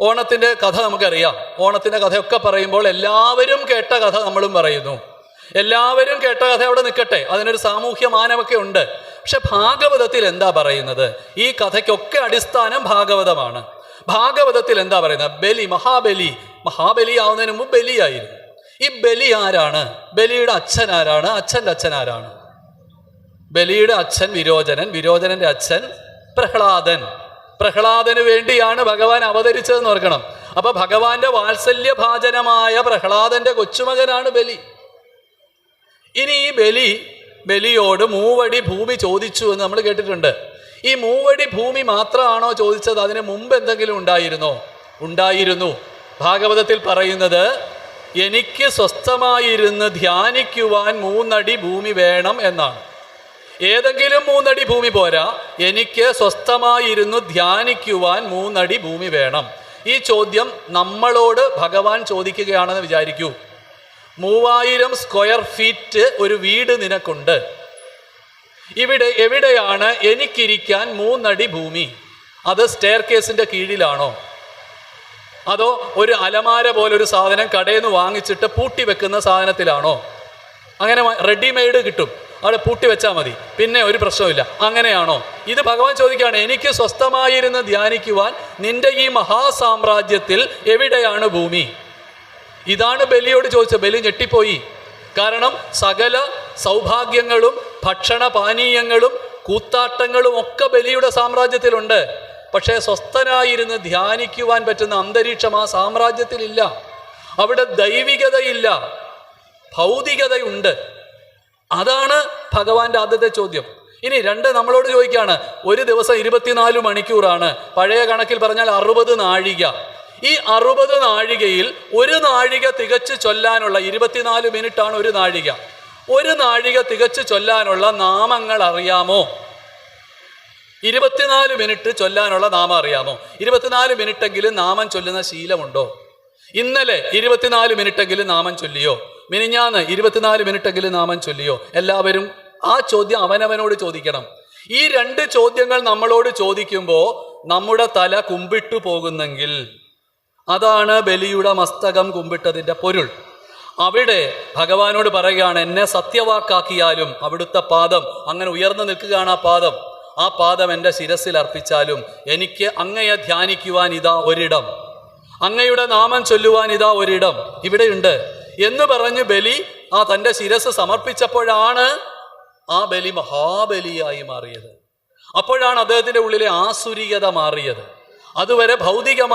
ഓണത്തിന്റെ കഥ നമുക്കറിയാം. ഓണത്തിന്റെ കഥയൊക്കെ പറയുമ്പോൾ എല്ലാവരും കേട്ട കഥ നമ്മളും പറയുന്നു. എല്ലാവരും കേട്ട കഥ അവിടെ നിൽക്കട്ടെ. അതിനൊരു സാമൂഹ്യ മാനമൊക്കെ ഉണ്ട്. പക്ഷെ ഭാഗവതത്തിൽ എന്താ പറയുന്നത്? ഈ കഥയ്ക്കൊക്കെ അടിസ്ഥാനം ഭാഗവതമാണ്. ഭാഗവതത്തിൽ എന്താ പറയുന്നത്? ബലി മഹാബലി. മഹാബലി ആവുന്നതിന് മുമ്പ് ബലിയായിരുന്നു. ഈ ബലി ആരാണ്? ബലിയുടെ അച്ഛൻ ആരാണ്? അച്ഛന്റെ അച്ഛൻ ആരാണ്? ബലിയുടെ അച്ഛൻ വിരോചനൻ. വിരോചനന്റെ അച്ഛൻ പ്രഹ്ലാദൻ. പ്രഹ്ലാദന് വേണ്ടിയാണ് ഭഗവാൻ അവതരിച്ചതെന്ന് ഓർക്കണം. അപ്പൊ ഭഗവാന്റെ വാത്സല്യഭാചനമായ പ്രഹ്ലാദന്റെ കൊച്ചുമകനാണ് ബലി. ഇനി ഈ ബലി ബലിയോട് മൂവടി ഭൂമി ചോദിച്ചു എന്ന് നമ്മൾ കേട്ടിട്ടുണ്ട്. ഈ മൂവടി ഭൂമി മാത്രമാണോ ചോദിച്ചത്? അതിന് മുമ്പ് എന്തെങ്കിലും ഉണ്ടായിരുന്നോ? ഉണ്ടായിരുന്നു. ഭാഗവതത്തിൽ പറയുന്നത് എനിക്ക് സ്വസ്ഥമായിരുന്ന് ധ്യാനിക്കുവാൻ മൂന്നടി ഭൂമി വേണം എന്നാണ്. ഏതെങ്കിലും മൂന്നടി ഭൂമി പോരാ. എനിക്ക് സ്വസ്ഥമായിരുന്നു ധ്യാനിക്കുവാൻ മൂന്നടി ഭൂമി വേണം. ഈ ചോദ്യം നമ്മളോട് ഭഗവാൻ ചോദിക്കുകയാണെന്ന് വിചാരിക്കൂ. മൂവായിരം സ്ക്വയർ ഫീറ്റ് ഒരു വീട് നിനക്കുണ്ട്. ഇവിടെ എവിടെയാണ് എനിക്കിരിക്കാൻ മൂന്നടി ഭൂമി? അത് സ്റ്റെയർ കേസിന്റെ കീഴിലാണോ? അതോ ഒരു അലമാര പോലെ ഒരു സാധനം കടയിൽ നിന്ന് വാങ്ങിച്ചിട്ട് പൂട്ടി വെക്കുന്ന സാധനത്തിലാണോ? അങ്ങനെ റെഡിമെയ്ഡ് കിട്ടും. അവിടെ പൂട്ടി വെച്ചാൽ മതി. പിന്നെ ഒരു പ്രശ്നമില്ല അങ്ങനെയാണോ? ഇത് ഭഗവാൻ ചോദിക്കുകയാണ് എനിക്ക് സ്വസ്ഥമായിരുന്ന് ധ്യാനിക്കുവാൻ നിന്റെ ഈ മഹാസാമ്രാജ്യത്തിൽ എവിടെയാണ് ഭൂമി? ഇതാണ് ബലിയോട് ചോദിച്ചത്. ബലി ഞെട്ടിപ്പോയി. കാരണം സകല സൗഭാഗ്യങ്ങളും ഭക്ഷണ പാനീയങ്ങളും കൂത്താട്ടങ്ങളും ഒക്കെ ബലിയുടെ സാമ്രാജ്യത്തിലുണ്ട്. പക്ഷേ സ്വസ്ഥനായിരുന്ന് ധ്യാനിക്കുവാൻ പറ്റുന്ന അന്തരീക്ഷം ആ സാമ്രാജ്യത്തിലില്ല. അവിടെ ദൈവികതയില്ല. ഭൗതികതയുണ്ട്. അതാണ് ഭഗവാന്റെ ആദ്യത്തെ ചോദ്യം. ഇനി രണ്ട് നമ്മളോട് ചോദിക്കുകയാണ് ഒരു ദിവസം ഇരുപത്തിനാല് മണിക്കൂറാണ്. പഴയ കണക്കിൽ പറഞ്ഞാൽ അറുപത് നാഴിക. ഈ അറുപത് നാഴികയിൽ ഒരു നാഴിക തികച്ചു ചൊല്ലാനുള്ള ഇരുപത്തിനാല് മിനിറ്റാണ് ഒരു നാഴിക. ഒരു നാഴിക തികച്ചു ചൊല്ലാനുള്ള നാമങ്ങൾ അറിയാമോ? ഇരുപത്തിനാല് മിനിറ്റ് ചൊല്ലാനുള്ള നാമം അറിയാമോ? ഇരുപത്തിനാല് മിനിറ്റെങ്കിലും നാമം ചൊല്ലുന്ന ശീലമുണ്ടോ? ഇന്നലെ ഇരുപത്തിനാല് മിനിറ്റെങ്കിലും നാമം ചൊല്ലിയോ? മിനിഞ്ഞാന്ന് ഇരുപത്തിനാല് മിനിറ്റെങ്കിലും നാമം ചൊല്ലിയോ. എല്ലാവരും ആ ചോദ്യം അവനവനോട് ചോദിക്കണം. ഈ രണ്ട് ചോദ്യങ്ങൾ നമ്മളോട് ചോദിക്കുമ്പോൾ നമ്മുടെ തല കുമ്പിട്ടു പോകുന്നെങ്കിൽ അതാണ് ബലിയുടെ മസ്തകം കുമ്പിട്ടതിന്റെ പൊരുൾ. അവിടെ ഭഗവാനോട് പറയുകയാണ് എന്നെ സത്യവാക്കാക്കിയാലും അവിടുത്തെ പാദം അങ്ങനെ ഉയർന്നു നിൽക്കുകയാണ് ആ പാദം. ആ പാദം എന്റെ ശിരസിൽ അർപ്പിച്ചാലും എനിക്ക് അങ്ങയെ ധ്യാനിക്കുവാൻ ഇതാ ഒരിടം. അങ്ങയുടെ നാമം ചൊല്ലുവാൻ ഇതാ ഒരിടം. ഇവിടെയുണ്ട്. എന്ന് പറഞ്ഞ് ബലി ആ തന്റെ ശിരസ് സമർപ്പിച്ചപ്പോഴാണ് ആ ബലി മഹാബലിയായി മാറിയത്. അപ്പോഴാണ് അദ്ദേഹത്തിന്റെ ഉള്ളിലെ ആസുരികത മാറിയത്. അതുവരെ ഭൗതികമായി